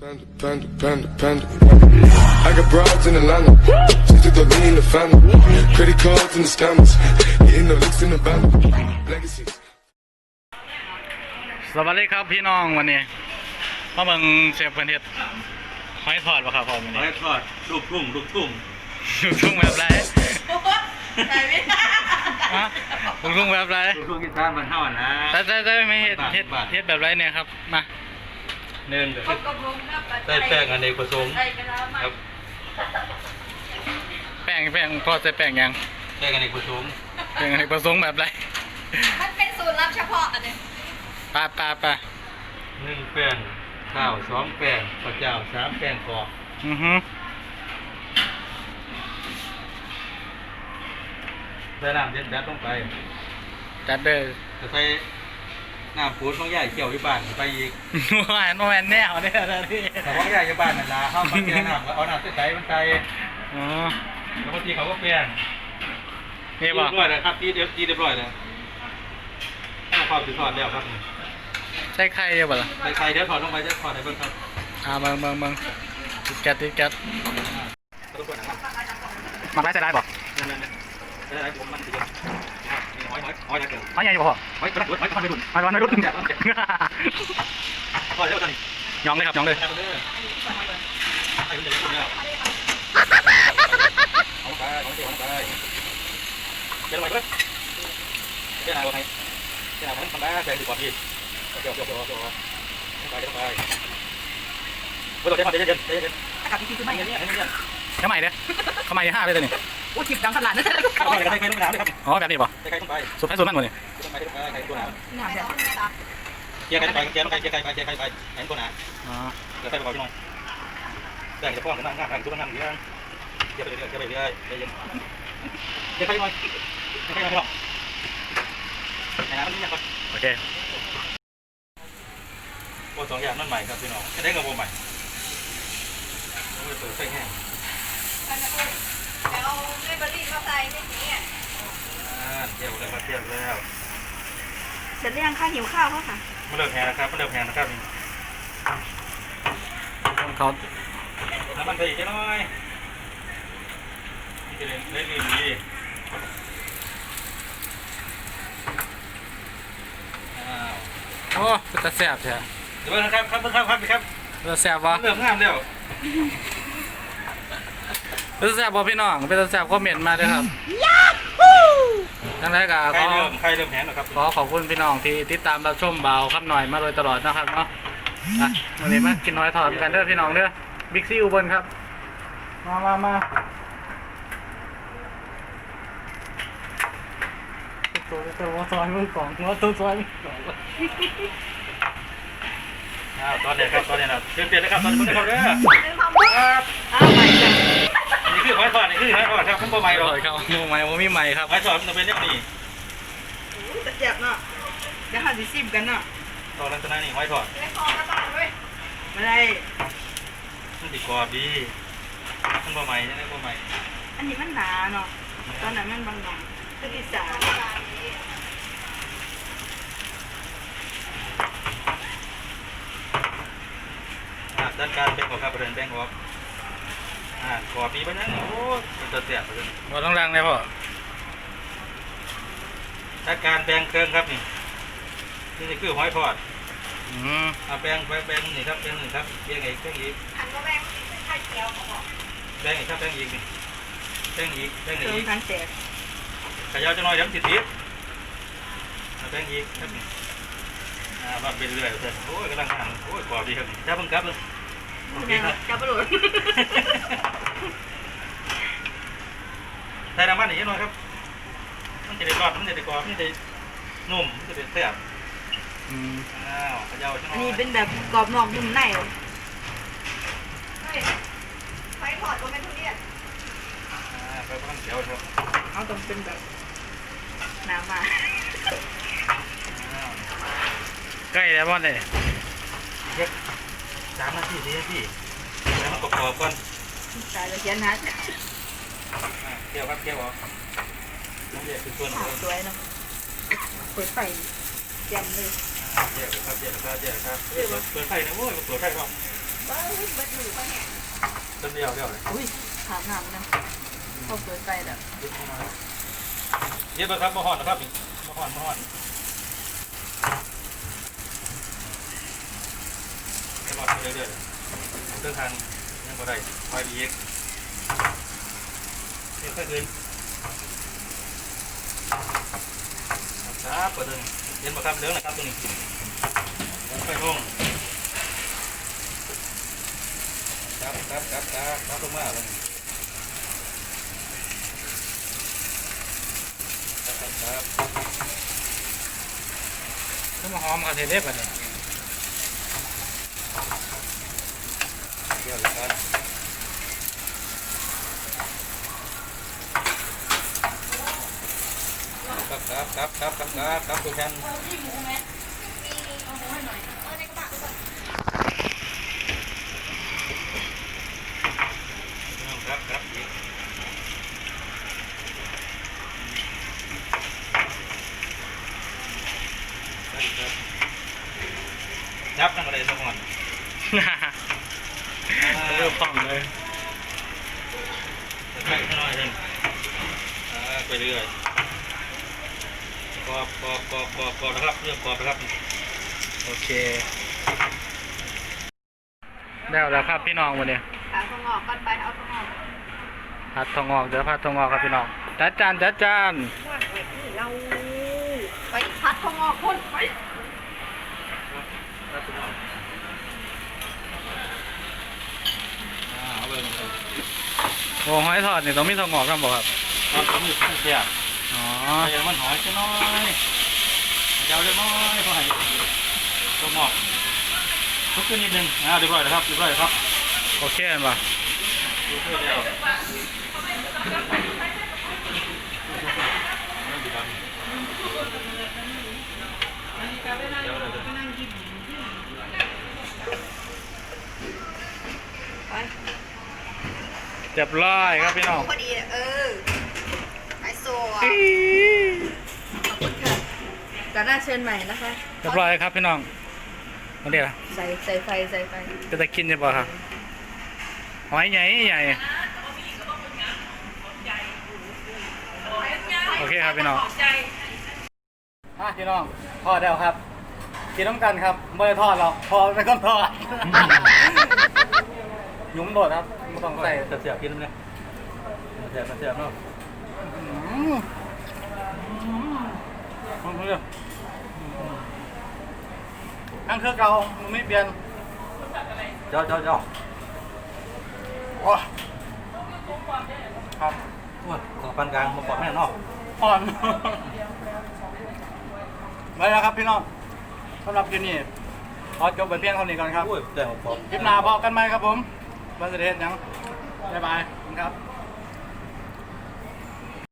Panda, panda, panda, panda. I got broads in Atlanta. She took the lean in the family. Credit cards and the scammers. Hitting the licks in the band. Legacies. สวัสดีครับพี่น้องวันนี้พ่อเมืองเชฟเพื่อนเฮ็ดหอยทอดปะครับพ่อวันหอนี้ยทอดลูกทุ่งลูกทุ่งลูกทุ่งแบบไรใส่ไม่ได้ฮะลูกทุ่งแบบไรลูกทุ่งกีตาร์มันเท่านะแต่แต่แต่ไม่เฮ็ดเฮ็ดบ้านเฮ็ดแบบไรเนี่ยครับมา หนึ่งก็ก็คือกระมงครับใส่แป้งอันเนกประสงค์ใส่กระลามาครับ แป้งแป้งพ่อใส่แป้งยังแป้งอันเนกประสงค์แป้งอะไรประสงค์แบบไรมันเป็นสูตรลับเฉพาะอันนี้ปลาปลาปลาหนึ่งแป้งข้าวสองแป้งข้าวเจ้าสามแป้งกรอบอือฮึใส่น้ำเย็นแดดลงไปจัดเด้อจะใส่ น้ำปูนของยายเกี่ยวอยู่บ้านไปอีกหวานหวานแนวเนี่ยนะพี่แต่ของยายอยู่บ้านนั่นล่ะเข้ามาเกี่ยวน้ำก็เอาน้ำใส่มันใส่อ๋อแล้วบางทีเขาก็แป้งนี่เรีบ่ยบร้อยแล้วครับตีเดียวตีเรียบร้อยแล้วเอาความถือทอดแล้วครับใส่ไข่เยอะบ่ล่ะใส่ไข่เดี๋ยวถอดลงไปจะถอดให้เบิ่งครับอ่าเบิ่งเบิ่งเบิ่งติดแก๊สติดแก๊สทุกคนนะครับมาได้ใส่ได้บ่นั่นๆๆได้ได้ผมมันสิเดี เกินหอยใหญ่บ่พ่อน้อยกระดุดน้อยทำไปดุนหอยร้อนไม่รู้ตอนนี้ยองเลยครับยองเลยไปเลยไปเลยไปเลยเอาไปเอาไปเอาไปเดี๋ยวไปเพิ่มเดี๋ยวเอาไปเดี๋ยวเอาไปทำได้แต่ดีกว่าพี่เดี๋ยวเดี๋ยวเดี๋ยวเดี๋ยวไปเดี๋ยวไปเดี๋ยวเดี๋ยวเดี๋ยวเดี๋ยวเดี๋ยวเดี๋ยวอากาศจริงๆคือไม่เนี่ยเนี่ยเนี่ยทำไมเนี่ยทำไมห้าเลยตัวนี้ อู้ทิพย์ดังขนาดนั้นเลยเอาไปใครใครต้องน้ำเลยครับอ๋อแบบนี้ป่ะใครใครต้องไปสุดท้ายสุดมันหมดนี่ต้องไปต้องไปใครตัวน้ำหนาแบบเกียร์ใครไปเกียร์ต้องไปเกียร์ใครไปเกียร์ใครไปเห็นตัวน้ำอ๋อเดี๋ยวใส่ไปก่อนพี่น้องแบ่งจะป้อนกันนั่งนั่งทุกคนนั่งเรื่อยเกียร์ไปเรื่อยเกียร์ไปเรื่อยเย็นเกียร์ใครหน่อยเกียร์ใครหน่อยพี่น้องไหนน้ำมันนี่ยังก่อนโอเคโอ้สองอย่างนั่นใหม่ครับพี่น้องจะได้กับโบใหม่ต้องไปเปิดไฟแห้ง เอาเบเบอรี่มาใส่ในนี้อะอ่าเที่ยวแล้วครับเที่ยวแล้วเสร็จหรือยังคะหิวข้าวเขาค่ะมาเริ่มแห้งนะครับมาเริ่มแห้งนะครับเขาน้ำมันไปอีกน้อยนี่จะเล่นเล่นดีอ้าวโอ้เป็นตาแสบใช่เดี๋ยวนะครับครับครับครับครับเป็นตาแสบวะเริ่มงามแล้ว เป็นตาแสบวะพี่น้องเป็นตาแสบคอมเมนต์มาด้วยครับทั้งแรกก็ใครขอเริ่มใครเริ่มแห้งแล้วครับขอขอบคุณพี่น้องที่ติดตามรับชมเบาครับหน่อยมาโดยตลอดนะครับเนาะอะวันนี้มากินน้อยถอดกันเด้อพี่น้องเด้อบิ๊กซี่อุบลครับ มามามาตัวตัวซอยมือของตัวตัวซอยมือของอ้าวตอนเด็กครับตอนเด็กนะเปลี่ยนเปลี่ยนนะครับตอนนี้เพิ่งเข้าเด้อครับอ้าวใหม่จ้ะ นี่คือหอยทอดนี่คือหอยทอดครับมันบ่ใหม่หรอกอร่อยครับมูใหม่มูมีใหม่ครับหอยทอดมันจะเป็นแบบนี้จะเจ็บเนาะเดี๋ยวหาสิซิมกันเนาะตอนลักษณะนี้หอยทอดไม่พอกระต่ายเว้ยไม่ได้มันติดกรอบดีมันบ่ใหม่ใช่ไหมบ่ใหม่อันนี้มันหนาเนาะตอนนั้นมันบางๆคืออีสานอ่าด้านการแบ่งออกครับประเด็นแบ่งออก อ่ากรอบดีปะเนี่ยโอ้มันจะเสียบเลยบอต้องรังเลยพ่อด้านการแบ่งเครื่องครับนี่นี่คือหอยทอดอืมเอาแบ่งแบ่งแบ่งนี่ครับแบ่งนี่ครับแบ่งอีกแบ่งอีกอันก็แบ่งไข่เจียวเขาบอกแบ่งอีกครับแบ่งอีกนี่แบ่งอีกแบ่งเติมอีกทางแสบขยาวจะน้อยเดี๋ยวมันติดติดเอาแบ่งอีกครับนี่อ่ามาเป็นเรื่อยเลยโอ้ยกำลังงานโอ้ยกรอบดีครับนี่จ้าเพิ่งกลับเลย โอเคครับจับปลาหลุดใส่น้ำมันอีกนิดหน่อยครับ มันจะได้รอดมันจะได้กรอบมันจะได้นุ่มมันจะได้แซ่บอืมอ้าวขยาวจะน้อัอนยนี้เป็นแบบกรอบนอกนุ่มในไฟถอดก็เป็นทุเรียนอ่าครับกำลังเจียวครับเอาต้องเป็นแบบน้ำมาอ้าวใกล้แล้วบอลเลยเย็บ สามนาทีสี่นาทีแล้วมันกรอบๆก่อนตายแล้วเขียนนะอ่าเคี่ยวครับเคี่ยวออกน้ำเดือดคือส่วนขขาอวงสวยเนาะเปิดไฟแจ่มเลยเจียวครับเจียวครับเจียวครับเจียวเปิดไฟนะโว้ยเปิดไฟครับว้าวต้นเดียวเดียวเลยอุ้ยถามหนังนะพอเปิดไปแบบเย็บครับมาห่อนนะครับนี่มาห่อนมาห่อน ไม่ห่อนเรื่อยๆเครื่องทางยังบ่ได้ไฟดีเอ็กนี่ค่อยคืนครับเปิดเลยเย็นมาครับเรื่องนะครับตรงนี้ไฟห้องครับครับครับครับครับลงมาเลยครับครับครับก็มาหอมกันเทเด็บอะเนี่ย เดี๋ยวเลยครับครับครับครับครับครับครับครับทุกท่านครับครับอีกครับจับตั้งแต่สมอง เริ่มฟังเลยไปหน่อยหนึงอ่าไปเรื่อยกรอบกรอบกรอบกรอบกรอบนะครับเรื่องกรอบนะครับ โอเค ได้แล้วครับพี่น้องวันนี้ขาทองออกก่อนไปเอาทองออกผัดทองงอกเดี๋ยวผัดทองงอกครับพี่น้องจัดจานจัดจานเราไปพัดทองออกคนไปอ่าเอาไปเลย โอ้หอยทอดนี่ต้องมีทองงอกครับบอกครับครับผมอยู่ข้างเสียอ๋อพยายามมันหอยจะน้อยยาวจะน้อยเท่าไหร่ตัวหมอกทุกขึ้นนิดนึงอ่าเรียบร้อยแล้วครับเรียบร้อยแล้วครับโอเคกันปะดูเพื่อเดียว เรียบร้อยครับพี่น้องพอดีเออไอโซอะอี๋ขอบคุณค่ะการหน้าเชิญใหม่นะคะเรียบร้อยครับพี่น้องมาเดี๋ยวใส่ใส่ไฟใส่ไฟจะได้กินใช่ปะครับหอยใหญ่ใหญ่โอเคครับพี่น้องอะพี่น้องทอดแล้วครับกินน้ำกันครับไม่ได้ทอดหรอกพอไม่ต้องทอดหยุ่มโดดครับไม่ ต้องใส่เสียบๆกินเลยเสียบๆเสียบๆเนาะอืมฟังเรื่องนั่งเครื่องเก่ามันไม่เปลี่ยนเจ้าเจ้าเจ้าโอ้ครับอ้วนขอปานกลางมาปอดแม่นอกอ่อนไปแล้วครับพี่น้องสำหรับคลิปนี้ขอจบไปเพียงเท่านี้ก่อนครับอุ้ยแต่ผมปอดคลิปหน้าพอกันไหมครับผม บัสเสด็จยังบ๊ายบายขอบคุณครับ